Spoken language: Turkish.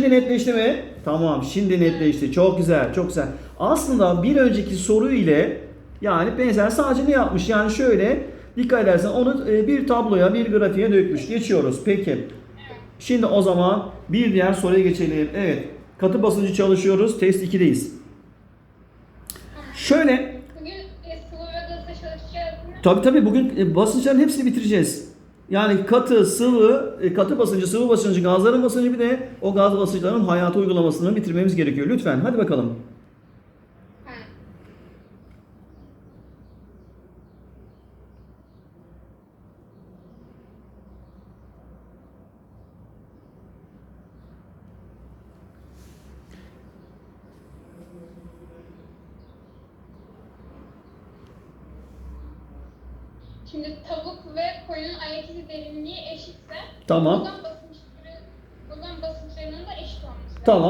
Şimdi netleşti mi? Tamam şimdi netleşti. Çok güzel çok güzel. Aslında bir önceki soru ile yani benzer sadece ne yapmış? Yani şöyle dikkat edersen onu e, bir tabloya bir grafiğe dökmüş. Geçiyoruz. Peki. Şimdi o zaman bir diğer soruya geçelim. Evet. Katı basıncı çalışıyoruz. Test 2'deyiz. Şöyle Bugün e? Tabii tabii bugün e, basınçların hepsini bitireceğiz. Yani katı, sıvı, e, katı basıncı, sıvı basıncı, gazların basıncı bir de o gaz basınçlarının hayata uygulamasını bitirmemiz gerekiyor. Lütfen hadi bakalım. Şimdi tavuk ve koyunun ayak izi derinliği eşitse Tamam. buradan basınçları, buradan basınçlarının da eşit olması lazım. Tamam.